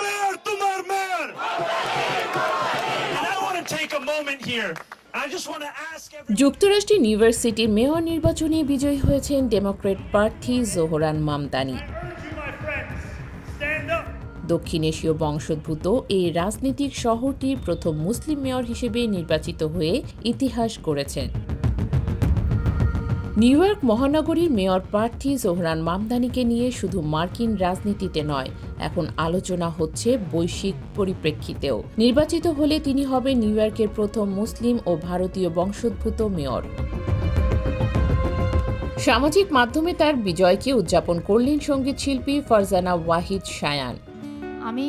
Mayor তোমার mayor And I want to take a moment here. I just want to ask everyone. যুক্তরাষ্ট্রের New York সিটির mayor নির্বাচনে বিজয়ী হয়েছেন Democrat প্রার্থী জোহরান মামদানি. দক্ষিণ এশীয় বংশোদ্ভূত এই রাজনৈতিক শহরটির প্রথম মুসলিম মেয়র হিসেবে নির্বাচিত হয়ে ইতিহাস গড়েছেন নিউ ইয়র্ক মহানগরীর মেয়র প্রার্থী জোহরান মামদানিকে নিয়ে শুধু মার্কিন রাজনীতিতে নয়, এখন আলোচনা হচ্ছে বৈশ্বিক পরিপ্রেক্ষিতেও। নির্বাচিত হলে তিনি হবেন নিউ ইয়র্কের প্রথম মুসলিম ও ভারতীয় বংশোদ্ভূত মেয়র। সামাজিক মাধ্যমে তার বিজয়কে উদযাপন করলেন সংগীত শিল্পী ফারজানা ওয়াহিদ শায়ান আমি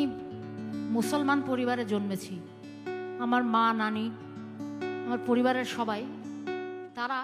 মুসলমান পরিবারে জন্মেছি। আমার মা, নানি, আমার পরিবারের সবাই, তারা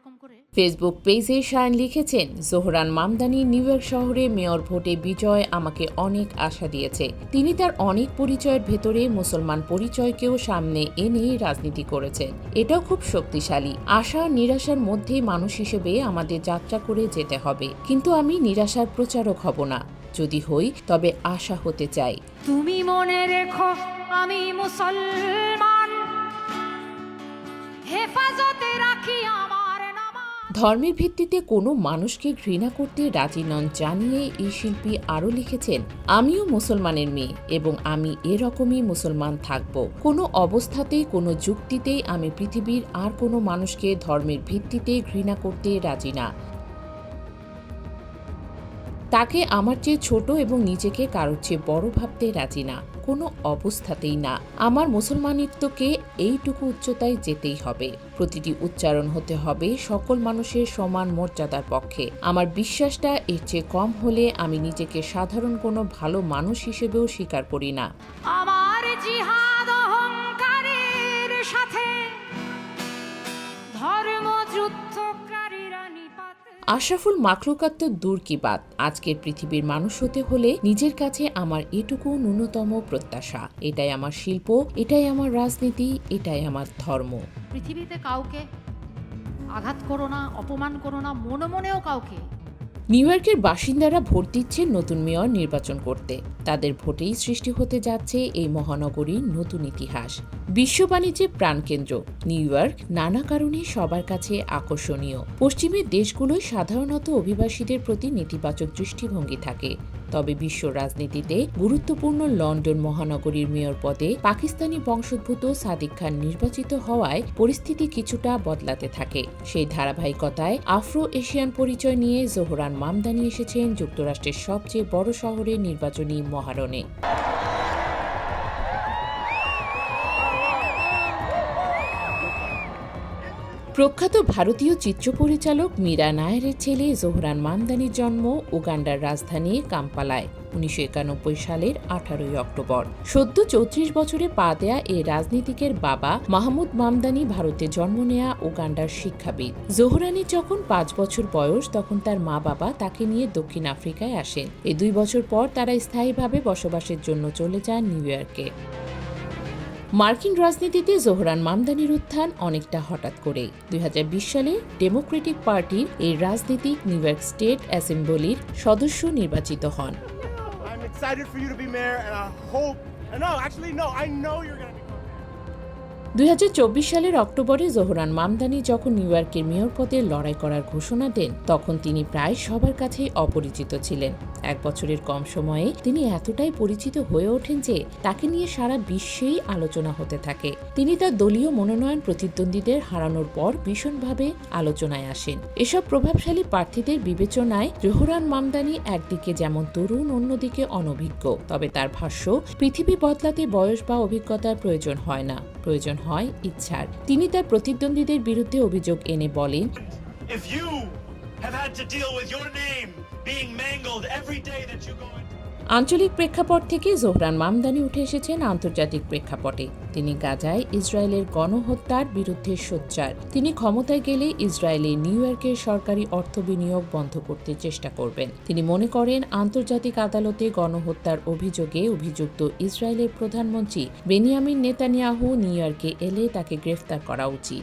করে ফেসবুক পেজে শায়ন লিখেছেন জোহরান মামদানি নিউ ইয়র্ক শহরে মেয়র ভোটে বিজয় আমাকে অনেক আশা দিয়েছে। তিনি তার অনেক পরিচয়ের ভেতরে মুসলমান পরিচয়কেও সামনে এনে রাজনীতি করেছেন। এটাও খুব শক্তিশালী। আশা নিরাশার মধ্যে মানুষ হিসেবে আমাদের যাত্রা করে যেতে হবে। কিন্তু আমি নিরাশার প্রচারক হব না। যদি হই তবে আশা হতে চাই। তুমি মনে রেখো আমি মুসলমান। হেফাজতে রাখি আমার নামা ধর্মের ভিত্তিতে কোনো মানুষকে ঘৃণা করতে রাজি নন জানিয়ে এই শিল্পী আরও লিখেছেন, আমিও মুসলমানের মেয়ে এবং আমি এরকমই মুসলমান থাকব। কোনো অবস্থাতেই, কোনো যুক্তিতেই আমি পৃথিবীর আর কোনো মানুষকে ধর্মের ভিত্তিতে ঘৃণা করতে রাজি না। তাকে আমার চেয়ে ছোট এবং নিজেকে কারোর চেয়ে বড় ভাবতে রাজি না, কোনো অবস্থাতেই না। আমার মুসলমানিত্বকে এইটুকু উচ্চতায় যেতেই হবে। প্রতিটি উচ্চারণ হতে হবে সকল মানুষের সমান মর্যাদার পক্ষে। আমার বিশ্বাসটা এর চেয়ে কম হলে আমি নিজেকে সাধারণ কোনো ভালো মানুষ হিসেবেও স্বীকার করি না। আমার জিহাদ অহংকারের সাথে ধর্মযুদ্ধকারীরা নিপাত আশরাফুল মাখলুকাত দূর কি বাদ আজকের পৃথিবীর মানুষ হতে হলে নিজের কাছে আমার এটুকু ন্যূনতম প্রত্যাশা। এটাই আমার শিল্প, এটাই আমার রাজনীতি, এটাই আমার ধর্ম। পৃথিবীতে কাউকে আঘাত করো না, অপমান করো না, মনে মনেও কাউকে নিউ ইয়র্কের বাসিন্দারা ভোট দিচ্ছে নতুন মেয়র নির্বাচন করতে। তাদের ভোটেই সৃষ্টি হতে যাচ্ছে এই মহানগরীর নতুন ইতিহাস। বিশ্ব বাণিজ্যের প্রাণকেন্দ্র। নিউ ইয়র্ক নানা কারণে সবার কাছে আকর্ষণীয়। পশ্চিমের দেশগুলোয় সাধারণত অভিবাসীদের প্রতি নেতিবাচক দৃষ্টিভঙ্গি থাকে। তবে বিশ্ব রাজনীতিতে গুরুত্বপূর্ণ লন্ডন মহানগরীর মেয়র পদে পাকিস্তানি বংশোদ্ভূত সাদিক খান নির্বাচিত হওয়ায় পরিস্থিতি কিছুটা বদলাতে থাকে। সেই ধারাবাহিকতায় আফ্রো এশিয়ান পরিচয় নিয়ে জোহরান মামদানি এসেছেন যুক্তরাষ্ট্রের সবচেয়ে বড় শহরের নির্বাচনী মহারণে। প্রখ্যাত ভারতীয় চিত্র পরিচালক মীরা নায়ারের ছেলে জোহরান মামদানির জন্ম উগান্ডার রাজধানী কাম্পালায়, উনিশশো একানব্বই সালের আঠারোই অক্টোবর। সদ্য চৌত্রিশ বছরে পা দেয়া এই রাজনীতিকের বাবা মাহমুদ মামদানি ভারতে জন্ম নেয়া উগান্ডার শিক্ষাবিদ। জোহরানের যখন পাঁচ বছর বয়স, তখন তার মা বাবা তাকে নিয়ে দক্ষিণ আফ্রিকায় আসেন। এই দুই বছর পর তারা স্থায়ীভাবে বসবাসের জন্য চলে যান নিউ ইয়র্কে। মার্কিন রাজনীতিতে জোহরান মামদানির উত্থান অনেকটা হঠাৎ করেই। দুই হাজার বিশ সালে ডেমোক্রেটিক পার্টির এই রাজনীতিক নিউ ইয়র্ক স্টেট অ্যাসেম্বলির সদস্য নির্বাচিত হন। দুই হাজার চব্বিশ সালের অক্টোবরে জোহরান মামদানি যখন নিউ ইয়র্কের মেয়র পদে লড়াই করার ঘোষণা দেন, তখন তিনি প্রায় সবার কাছেই অপরিচিত ছিলেন। এক বছরের কম সময়ে তিনি এতটাই পরিচিত হয়ে ওঠেন যে তাকে নিয়ে সারা বিশ্বেই আলোচনা হতে থাকে। তিনি তার দলীয় মনোনয়ন প্রতিদ্বন্দ্বীদের হারানোর পর ভীষণভাবে আলোচনায় আসেন। এসব প্রভাবশালী প্রার্থীদের বিবেচনায় জোহরান মামদানি একদিকে যেমন তরুণ, অন্যদিকে অনভিজ্ঞ। তবে তার ভাষ্য, পৃথিবী বদলাতে বয়স বা অভিজ্ঞতার প্রয়োজন হয় না। প্রয়োজন হয় ইচ্ছার তিনি তার প্রতিদ্বন্দ্বীদের বিরুদ্ধে অভিযোগ এনে বলেন If you have had to deal with your name being mangled every day that you go into. আঞ্চলিক প্রেক্ষাপট থেকে জোহরান মামদানি উঠে এসেছেন আন্তর্জাতিক প্রেক্ষাপটে। তিনি গাজায় ইসরায়েলের গণহত্যার বিরুদ্ধে সোচ্চার। তিনি ক্ষমতায় গেলে ইসরায়েলে নিউ ইয়র্কের সরকারি অর্থ বিনিয়োগ বন্ধ করতে চেষ্টা করবেন। তিনি মনে করেন আন্তর্জাতিক আদালতে গণহত্যার অভিযোগে অভিযুক্ত ইসরায়েলের প্রধানমন্ত্রী বেনিয়ামিন নেতানিয়াহু নিউ ইয়র্কে এলে তাকে গ্রেফতার করা উচিত।